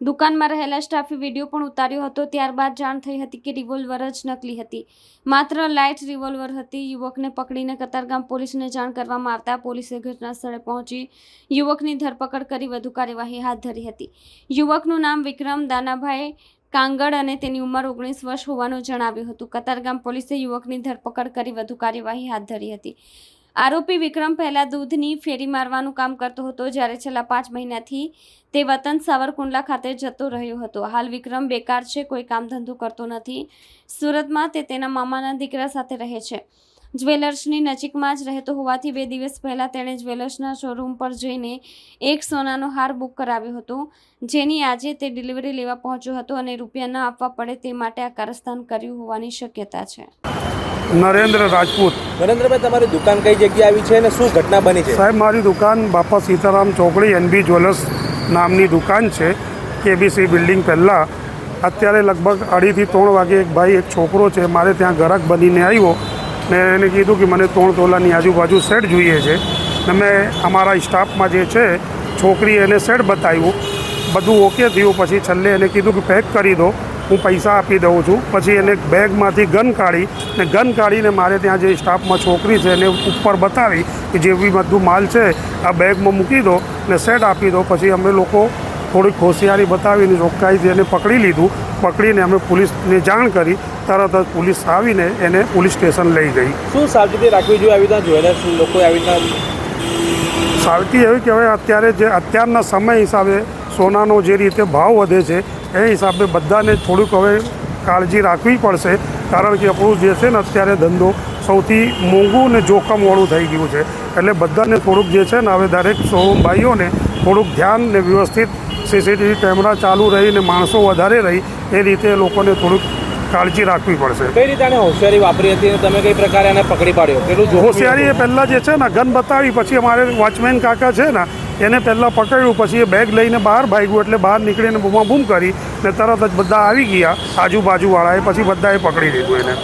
દુકાનમાં રહેલા સ્ટાફે વીડિયો પણ ઉતાર્યો હતો. ત્યારબાદ જાણ થઈ હતી કે રિવોલ્વર જ નકલી હતી. માત્ર લાઇટ રિવોલ્વર હતી. યુવકને પકડીને કતારગામ પોલીસને જાણ કરવામાં આવતા પોલીસે ઘટના સ્થળે પહોંચી યુવકની ધરપકડ કરી વધુ કાર્યવાહી હાથ ધરી હતી. યુવકનું નામ વિક્રમ દાનાભાઈ કાંગડ અને તેની ઉંમર ઓગણીસ વર્ષ હોવાનું જણાવ્યું હતું. કતારગામ પોલીસે યુવકની ધરપકડ કરી વધુ કાર્યવાહી હાથ ધરી હતી. આરોપી વિક્રમ પહેલા દૂધની ફેરી મારવાનું કામ કરતો હતો, જ્યારે છેલ્લા પાંચ મહિનાથી તે વતન સાવરકુંડલા ખાતે જતો રહ્યો હતો. હાલ વિક્રમ બેકાર છે, કોઈ કામ ધંધો કરતો નથી. સુરતમાં તે તેના મામાના દીકરા સાથે રહે છે. જ્વેલર્સની નજીકમાં જ રહેતો હોવાથી બે દિવસ પહેલાં તેણે જ્વેલર્સના શોરૂમ પર જઈને એક સોનાનો હાર બુક કરાવ્યો હતો, જેની આજે તે ડિલિવરી લેવા પહોંચ્યો હતો અને રૂપિયા ન આપવા પડે તે માટે આ કારસ્તાન કર્યું હોવાની શક્યતા છે. નરેન્દ્ર રાજપૂત. નરેન્દ્રભાઈ તમારી દુકાન કઈ જગ્યાએ આવી છે અને શું ઘટના બની છે? સાહેબ મારી દુકાન બાપા સીતારામ ચોકડી એનબી જ્વેલર્સ નામની દુકાન છે કેબીસી બિલ્ડિંગ પહેલાં. અત્યારે લગભગ અઢીથી ત્રણ વાગે એક ભાઈ એક છોકરો છે મારે ત્યાં ગ્રાહક બનીને આવ્યો ને એને કીધું કે મને ત્રણ તોલાની આજુબાજુ સેટ જોઈએ છે. ને મેં અમારા સ્ટાફમાં જે છે છોકરી એને સેટ બતાવ્યું. બધું ઓકે થયું પછી છેલ્લે એને કીધું કે પેક કરી દો. હું પૈસા આપી દઉં છું. પછી એને બેગમાંથી ગન કાઢી ને ગન કાઢીને મારે ત્યાં જે સ્ટાફમાં છોકરી છે એને ઉપર બતાવી કે જે બી બધું માલ છે આ બેગમાં મૂકી દો ને સેટ આપી દો. પછી અમે લોકો થોડીક હોશિયારી બતાવીને ચોખ્ખાઈથી એને પકડી લીધું. પકડીને અમે પોલીસને જાણ કરી. તરત જ પોલીસ આવીને એને પોલીસ સ્ટેશન લઈ ગઈ. શું સાવચેતી રાખવી જોઈએ આવી રીતના જ્વેલર્સ લોકો આવી રીતના? સાવતી એવી કહેવાય અત્યારે જે અત્યારના સમય હિસાબે સોનાનો જે રીતે ભાવ વધે છે એ હિસાબે બધાને થોડુંક હવે કાળજી રાખવી પડશે કારણ કે આપણું જે છે ને અત્યારે ધંધો સૌથી મોંઘું ને જોખમવાળું થઈ ગયું છે. એટલે બધાને થોડુંક જે છે ને હવે દરેક શોરૂમ ભાઈઓને થોડુંક ધ્યાન ને વ્યવસ્થિત સીસીટીવી કેમેરા ચાલુ રહી ને માણસો વધારે રહી એ રીતે લોકોને થોડુંક કાળજી રાખવી પડશે. કઈ રીતે આને હોશિયારી વાપરી હતી તમે કઈ પ્રકારે આને પકડી પાડ્યો? કેટલું હોશિયારી એ પહેલાં જે છે ને ગન બતાવી પછી અમારે વોચમેન કાકા છે ને એને પહેલાં પકડ્યું, પછી એ બેગ લઈને બહાર ભાગ્યું એટલે બહાર નીકળીને બૂમા બૂમ કરી ને તરત જ બધા આવી ગયા, આજુબાજુવાળાએ, પછી બધાએ પકડી લીધું એને.